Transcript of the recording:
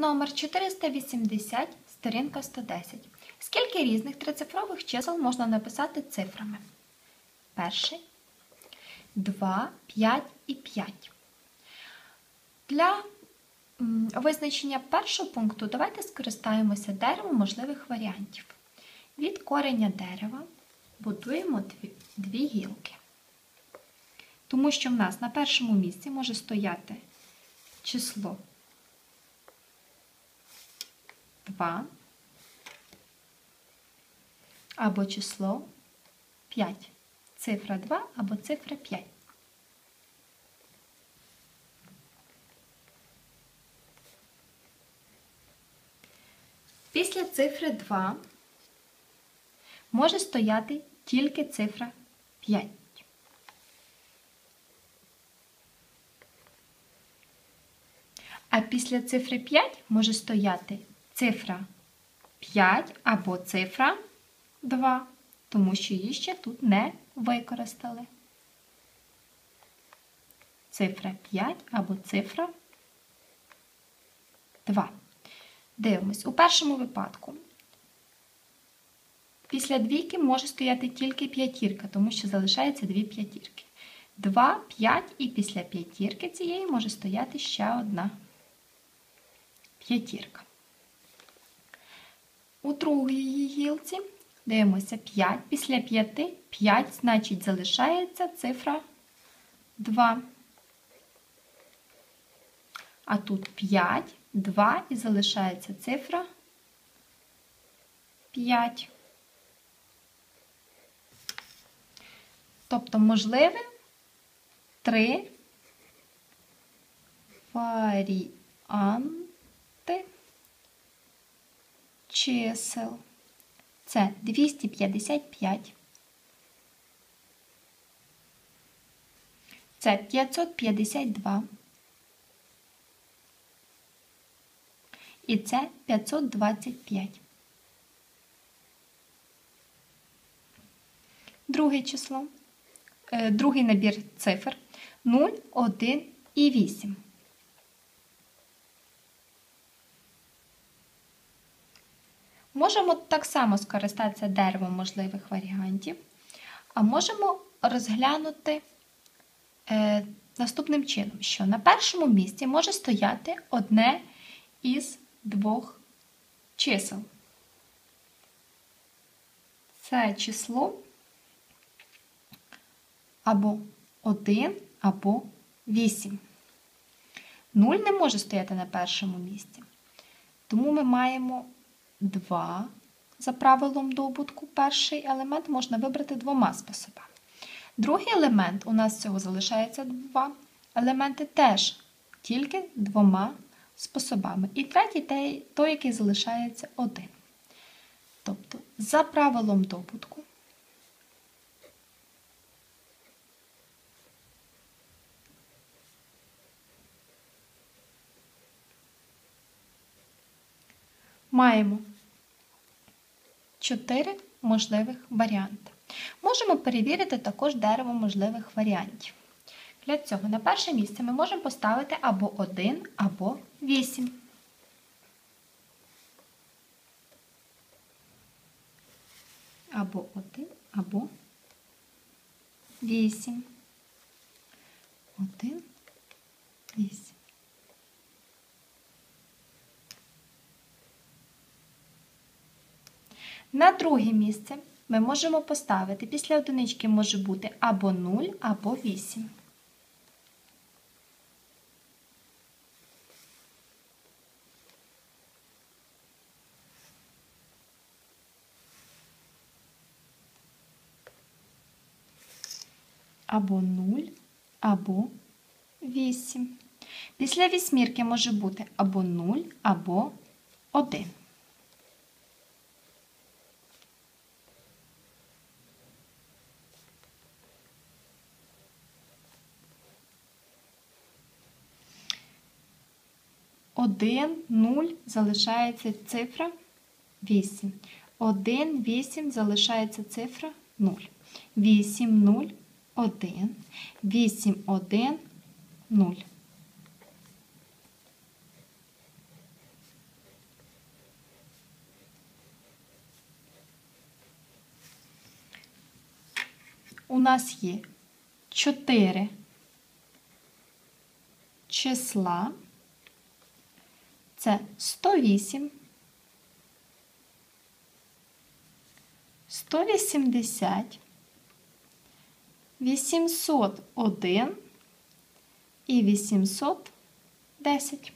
Номер 480, сторінка 110. Скільки різних трицифрових чисел можна написати цифрами? Перший, 2, 5 і 5. Для визначення першого пункту давайте скористаємося деревом можливих варіантів. Від кореня дерева будуємо дві, дві гілки. Тому що в нас на першому місці може стояти число 2 або число 5. Цифра 2 або цифра 5. Після цифри 2 може стояти тільки цифра 5. А після цифри 5 може стояти цифра 5 або цифра 2, тому що її ще тут не використали. Цифра 5 або цифра 2. Дивимось, у першому випадку. Після двійки може стояти тільки п'ятірка, тому що залишається дві п'ятірки. 2, 5 і після п'ятірки цієї може стояти ще одна п'ятірка. У другій гілці дивимося 5. Після 5 5, значить залишається цифра 2. А тут 5, 2 і залишається цифра 5. Тобто можливе три варіанти чисел. Це 255. Це 552. І це 525. Друге число. Е, другий набір цифр 0, 1 і 8. Можемо так само скористатися деревом можливих варіантів, а можемо розглянути е, наступним чином, що на першому місці може стояти одне із двох чисел. Це число або 1, або 8. 0 не може стояти на першому місці. Тому ми маємо 2. За правилом добутку перший елемент можна вибрати двома способами. Другий елемент у нас всього залишається два елементи теж тільки двома способами. І третій той, який залишається один. Тобто, за правилом добутку маємо 4 можливих варіанти. Можемо перевірити також дерево можливих варіантів. Для цього на перше місце ми можемо поставити або 1, або 8. Або 1, або 8. 1, 8. На друге місце ми можемо поставити після одинички може бути або 0, або 8. Або 0, або 8. Після вісьмірки може бути або 0, або 1. 1, 0 залишається цифра 8. 1, 8 залишається цифра 0. 8, 0, 1. 8, 1, 0. У нас є 4 числа – це 108, 180, 801 і 810.